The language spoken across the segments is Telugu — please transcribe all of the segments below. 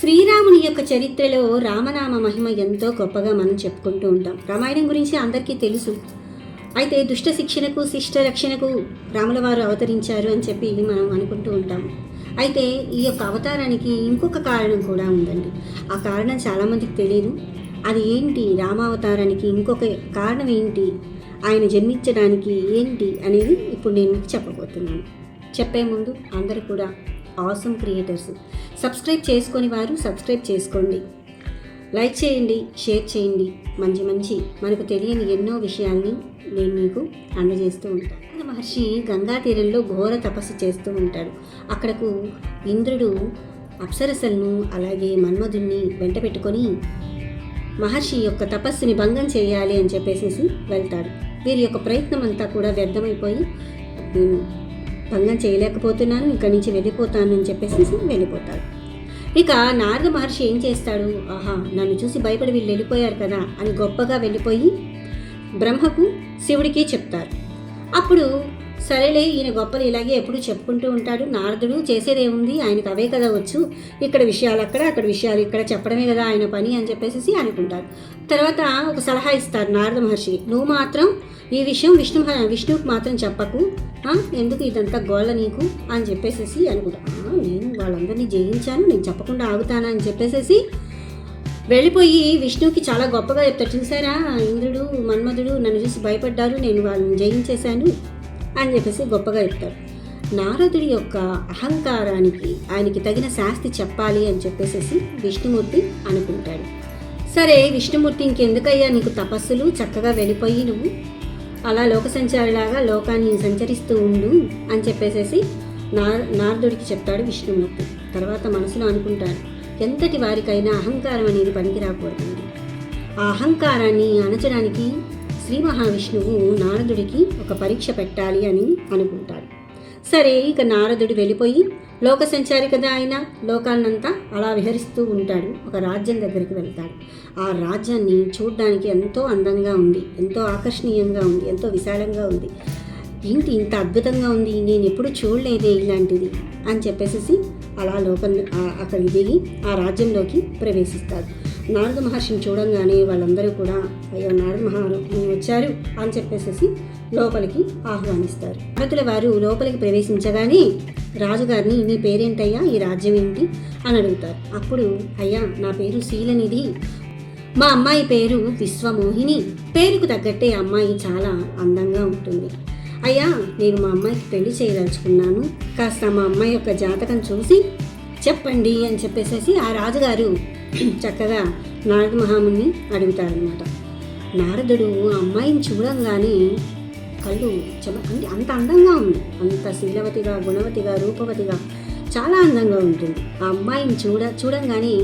శ్రీరాముని యొక్క చరిత్రలో రామనామ మహిమ ఎంతో గొప్పగా మనం చెప్పుకుంటూ ఉంటాం. రామాయణం గురించి అందరికీ తెలుసు. అయితే దుష్ట శిక్షణకు శిష్ట రక్షణకు రాముల వారు అవతరించారు అని చెప్పి మనం అనుకుంటూ ఉంటాం. అయితే ఈ యొక్క అవతారానికి ఇంకొక కారణం కూడా ఉందండి. ఆ కారణం చాలామందికి తెలియదు అది ఏంటి? రామావతారానికి ఇంకొక కారణం ఏంటి? ఆయన జన్మించడానికి ఏంటి అనేది ఇప్పుడు నేను చెప్పబోతున్నాను. చెప్పే ముందు అందరూ కూడా ఆసమ్ క్రియేటర్స్ సబ్స్క్రైబ్ చేసుకొని వారు సబ్స్క్రైబ్ చేసుకోండి. లైక్ చేయండి షేర్ చేయండి. మంచి మంచి మనకు తెలియని ఎన్నో విషయాల్ని నేను మీకు అందజేస్తూ ఉంటాను. మహర్షి గంగా తీరంలో ఘోర తపస్సు చేస్తూ ఉంటాడు. అక్కడకు ఇంద్రుడు అప్సరసలను అలాగే మన్మధుణ్ణి వెంట పెట్టుకొని మహర్షి యొక్క తపస్సుని భంగం చేయాలి అని చెప్పేసి వెళ్తాడు. వీరి యొక్క ప్రయత్నం అంతా కూడా వ్యర్థమైపోయి నేను భంగం చేయలేకపోతున్నాను ఇక్కడి నుంచి వెళ్ళిపోతాను అని చెప్పేసి వెళ్ళిపోతాడు ఇక నారద మహర్షి ఏం చేస్తాడు? ఆహా నన్ను చూసి భయపడి వీళ్ళు వెళ్ళిపోయారు కదా అని గొప్పగా వెళ్ళిపోయి బ్రహ్మకు శివుడికి చెప్తారు. అప్పుడు సరేలే ఈయన గొప్పలు ఇలాగే ఎప్పుడు చెప్పుకుంటూ ఉంటాడు. నారదుడు చేసేదేముంది ఆయనకు అవే కదా వచ్చు. ఇక్కడ విషయాలు అక్కడ అక్కడ విషయాలు ఇక్కడ చెప్పడమే కదా ఆయన పని అని చెప్పేసి అనుకుంటారు తర్వాత ఒక సలహా ఇస్తారు నారద మహర్షి. నువ్వు మాత్రం ఈ విషయం విష్ణు విష్ణువుకి మాత్రం చెప్పకు. ఎందుకు ఇదంతా గోళ్ళ నీకు? అని చెప్పేసేసి అనుకుంటా. నేను వాళ్ళందరినీ జయించాను నేను చెప్పకుండా ఆగుతానా అని చెప్పేసేసి వెళ్ళిపోయి విష్ణువుకి చాలా గొప్పగా చెప్తాడు. చూసారా ఇంద్రుడు మన్మధుడు నన్ను చూసి భయపడ్డారు నేను వాళ్ళని జయించేశాను. అని చెప్పేసి గొప్పగా చెప్తాడు నారదుడి యొక్క అహంకారానికి ఆయనకి తగిన శాస్తి చెప్పాలి అని చెప్పేసి విష్ణుమూర్తి అనుకుంటాడు. సరే విష్ణుమూర్తి ఇంకెందుకయ్యా నీకు తపస్సులు? చక్కగా వెళ్ళిపోయి నువ్వు. అలా లోక సంచారిలాగా లోకాన్ని సంచరిస్తూ ఉండు అని చెప్పేసేసి నార నారదుడికి చెప్తాడు విష్ణుమూర్తి. తర్వాత మనసులో అనుకుంటాడు ఎంతటి వారికైనా అహంకారం అనేది పనికి రాకూడదండి ఆ అహంకారాన్ని అణచడానికి శ్రీ మహావిష్ణువు నారదుడికి ఒక పరీక్ష పెట్టాలి అని అనుకుంటాడు. సరే ఇక నారదుడు వెళ్ళిపోయి లోక సంచారి కదా ఆయన? లోకాన్నంతా అలా విహరిస్తూ ఉంటాడు. ఒక రాజ్యం దగ్గరికి వెళ్తాడు. ఆ రాజ్యాన్ని చూడడానికి ఎంతో అందంగా ఉంది ఎంతో ఆకర్షణీయంగా ఉంది ఎంతో విశాలంగా ఉంది. ఏంటి ఇంత అద్భుతంగా ఉంది? నేను ఎప్పుడు చూడలేదే ఇలాంటిది అని చెప్పేసి అలా లోకం అక్కడికి దిగి ఆ రాజ్యంలోకి ప్రవేశిస్తాడు. నారద మహర్షిని చూడంగానే వాళ్ళందరూ కూడా అయ్యో నారద మహర్షి వచ్చారు అని చెప్పేసి లోపలికి ఆహ్వానిస్తారు. భక్తుల వారు లోపలికి ప్రవేశించగానే రాజుగారిని నీ పేరేంటయ్యా? ఈ రాజ్యం ఏంటి అని అడుగుతారు. అప్పుడు అయ్యా నా పేరు శీలనిధి. మా అమ్మాయి పేరు విశ్వమోహిని. పేరుకు తగ్గట్టే అమ్మాయి చాలా అందంగా ఉంటుంది. అయ్యా నేను మా అమ్మాయికి పెళ్ళి చేయదలుచుకున్నాను. కాస్త మా అమ్మాయి యొక్క జాతకం చూసి చెప్పండి అని చెప్పేసేసి ఆ రాజుగారు చక్కగా నారద మహాముని అడుగుతాడనమాట నారదుడు ఆ అమ్మాయిని చూడంగానే కళ్ళు చెమ అంటే అంత అందంగా ఉంది. అంత శీలవతిగా గుణవతిగా రూపవతిగా చాలా అందంగా ఉంటుంది. ఆ అమ్మాయిని చూడ చూడంగానే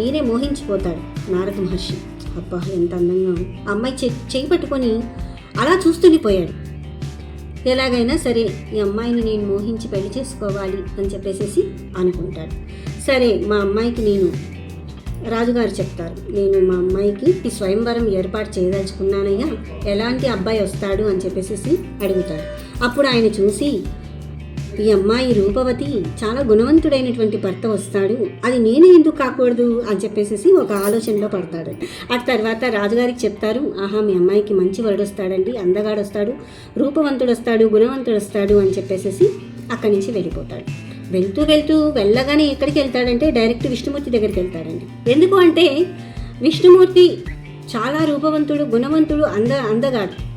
ఈయనే మోహించిపోతాడు నారద మహర్షి. అబ్బా ఎంత అందంగా ఉంది. ఆ అమ్మాయి చెయ్యి చేయి పట్టుకొని అలా చూస్తుండిపోయాడు ఎలాగైనా సరే ఈ అమ్మాయిని నేను మోహించి పెళ్ళి చేసుకోవాలి అని చెప్పేసేసి అనుకుంటాడు. సరే మా అమ్మాయికి నేను రాజుగారు చెప్తారు నేను మా అమ్మాయికి ఈ స్వయంవరం ఏర్పాటు చేయదలుచుకున్నానయ్యా. ఎలాంటి అబ్బాయి వస్తాడు? అని చెప్పేసి అడుగుతాడు. అప్పుడు ఆయన చూసి ఈ అమ్మాయి రూపవతి చాలా గుణవంతుడైనటువంటి భర్త వస్తాడు. అది నేను ఎందుకు కాకూడదు? అని చెప్పేసి ఒక ఆలోచనలో పడతాడు. ఆ తర్వాత రాజుగారికి చెప్తారు ఆహా మీ అమ్మాయికి మంచి వరుడు వస్తాడండి అందగాడు వస్తాడు రూపవంతుడు వస్తాడు గుణవంతుడు వస్తాడు అని చెప్పేసి అక్కడి నుంచి వెళ్ళిపోతాడు. వెళ్తూ వెళ్తూ వెళ్ళగానే ఎక్కడికి వెళ్తాడంటే డైరెక్ట్ విష్ణుమూర్తి దగ్గరికి వెళ్తాడండి. ఎందుకు అంటే విష్ణుమూర్తి చాలా రూపవంతుడు గుణవంతుడు అంద అందగాడు.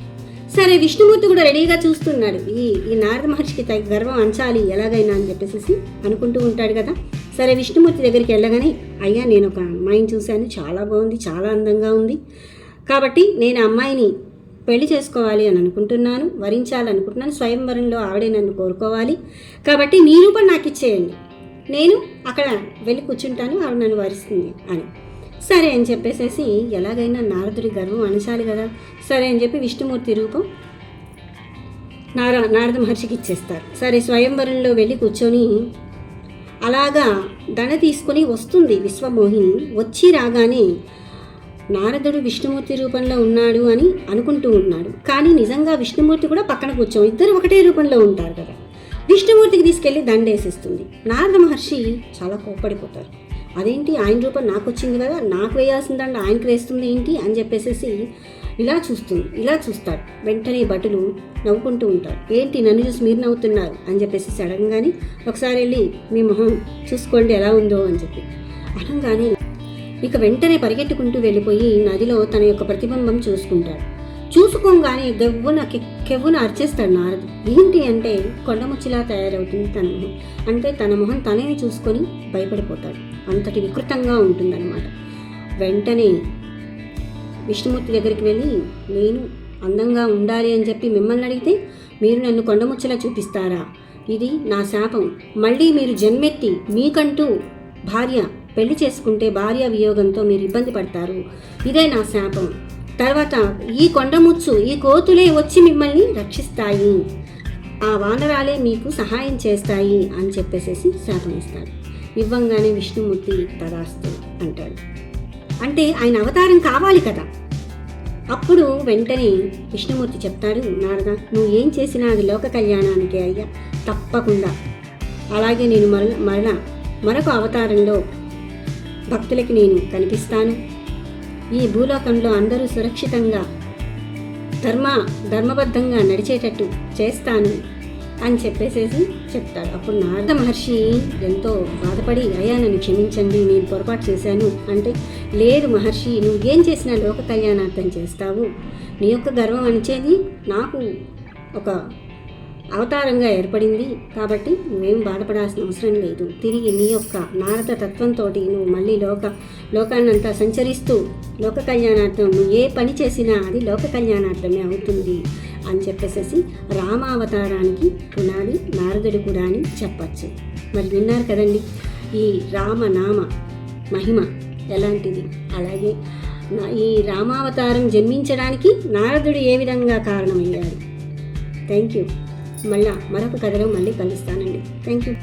సరే విష్ణుమూర్తి కూడా రెడీగా చూస్తున్నాడు. ఈ ఈ నారద మహర్షికి తగ్గ గర్వం అంచాలి ఎలాగైనా అని చెప్పేసి అనుకుంటూ ఉంటాడు కదా. సరే విష్ణుమూర్తి దగ్గరికి వెళ్ళగానే అయ్యా నేను ఒక అమ్మాయిని చూశాను. చాలా బాగుంది చాలా అందంగా ఉంది. కాబట్టి నేను అమ్మాయిని పెళ్ళి చేసుకోవాలి అని అనుకుంటున్నాను వరించాలనుకుంటున్నాను స్వయంవరంలో ఆవిడే నన్ను కోరుకోవాలి. కాబట్టి నీ కూడా నాకు ఇచ్చేయండి. నేను అక్కడ వెళ్ళి కూర్చుంటాను ఆవిడ నన్ను వరిస్తుంది అని. సరే అని చెప్పేసేసి ఎలాగైనా నారదుడి గర్వం అణచాలి కదా. సరే అని చెప్పి విష్ణుమూర్తి రూపం నార నారద మహర్షికి ఇచ్చేస్తారు. సరే స్వయంవరంలో వెళ్ళి కూర్చొని అలాగా దణ తీసుకొని వస్తుంది విశ్వమోహిని. వచ్చి రాగానే నారదుడు విష్ణుమూర్తి రూపంలో ఉన్నాడు అని అనుకుంటూ ఉన్నాడు. కానీ నిజంగా విష్ణుమూర్తి కూడా పక్కన కూర్చోం. ఇద్దరు ఒకటే రూపంలో ఉంటారు కదా. విష్ణుమూర్తికి తీసుకెళ్ళి దండేసిస్తుంది. నారద మహర్షి చాలా కోప్పడిపోతారు. అదేంటి? ఆయన రూపం నాకు వచ్చింది కదా. నాకు వేయాల్సిందండి ఆయనకు వేస్తుంది ఏంటి? అని చెప్పేసి ఇలా చూస్తుంది. ఇలా చూస్తాడు. వెంటనే భటులు నవ్వుకుంటూ ఉంటారు. ఏంటి? నన్ను చూసి మీరు నవ్వుతున్నారు? అని చెప్పేసి సడన్గానే ఒకసారి వెళ్ళి మీ మొహం చూసుకోండి ఎలా ఉందో అని చెప్పి. అనగానే ఇక వెంటనే పరిగెట్టుకుంటూ వెళ్ళిపోయి నదిలో తన యొక్క ప్రతిబింబం చూసుకుంటాడు. చూసుకోగానే దెవ్వున కెవ్వున అరిచేస్తాడు నారదు. ఏంటి అంటే కొండముచ్చిలా తయారవుతుంది తన మొహం. అంటే తన మొహం తనే చూసుకొని భయపడిపోతాడు. అంతటి వికృతంగా ఉంటుందన్నమాట. వెంటనే విష్ణుమూర్తి దగ్గరికి వెళ్ళి నేను అందంగా ఉండాలి అని చెప్పి మిమ్మల్ని అడిగితే మీరు నన్ను కొండముచ్చలా చూపిస్తారా? ఇది నా శాపం. మళ్ళీ మీరు జన్మెత్తి మీకంటూ భార్య పెళ్ళి చేసుకుంటే భార్య వియోగంతో మీరు ఇబ్బంది పడతారు. ఇదే నా శాపం. తర్వాత ఈ కొండముచ్చు ఈ కోతులే వచ్చి మిమ్మల్ని రక్షిస్తాయి. ఆ వానరాలే మీకు సహాయం చేస్తాయి అని చెప్పేసేసి శాపం ఇస్తాడు ఇవ్వంగానే విష్ణుమూర్తి తదాస్తు అంటాడు. అంటే ఆయన అవతారం కావాలి కదా. అప్పుడు వెంటనే విష్ణుమూర్తి చెప్తాడు నారద నువ్వు ఏం చేసినా అది లోక కళ్యాణానికి అయ్యా. తప్పకుండా. అలాగే నేను మరల మరల మరొక అవతారంలో భక్తులకి నేను కనిపిస్తాను. ఈ భూలోకంలో అందరూ సురక్షితంగా ధర్మ ధర్మబద్ధంగా నడిచేటట్టు చేస్తాను అని చెప్పేసేసి చెప్తాడు. అప్పుడు నారద మహర్షి ఎంతో బాధపడి అయ్యా నన్ను క్షమించండి నేను పొరపాటు చేశాను అంటే లేదు మహర్షి నువ్వు ఏం చేసినా లోక కళ్యాణార్థం చేస్తావు. నీ యొక్క గర్వం అనిచేది నాకు ఒక అవతారంగా ఏర్పడింది. కాబట్టి నువ్వేం బాధపడాల్సిన అవసరం లేదు. తిరిగి నీ యొక్క నారద తత్వంతో నువ్వు మళ్ళీ లోక లోకాన్నంతా సంచరిస్తూ లోక కళ్యాణార్థం నువ్వు ఏ పని చేసినా అది లోక కళ్యాణార్థమే అవుతుంది అని చెప్పేసేసి రామావతారానికి పునాది నారదుడు కూడా అని చెప్పచ్చు. మరి విన్నారు కదండి ఈ రామనామ మహిమ ఎలాంటిది? అలాగే ఈ రామావతారం జన్మించడానికి నారదుడు ఏ విధంగా కారణమయ్యాడు థ్యాంక్ యూ. మళ్ళా మరొక కథలో మళ్ళీ కలుస్తానండి. Thank you